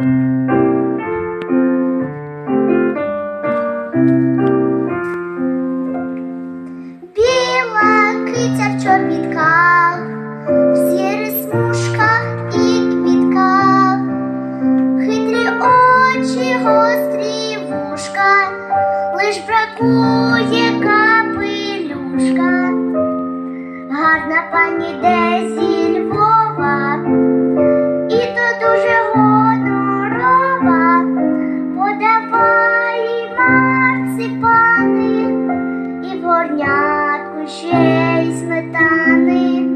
Біла киця в чобітках, в сірих смужках і квітках, хитрі очі, гострі лиш бракує капелюшка. Гарна пані де зі Львова, ще сметани.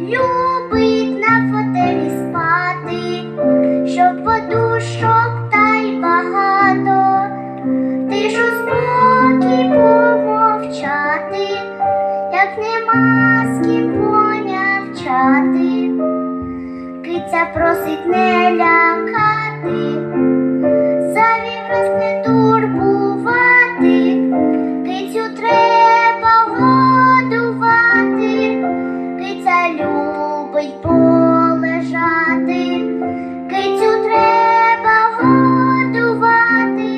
Любить на фотелі спати, щоб подушок та й багато, тишу спокій помовчати, як нема з ким Цариця просить не лякати, завів раз не турбувати, кицю треба годувати, киця любить полежати, кицю треба годувати,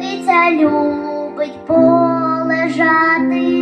киця любить полежати.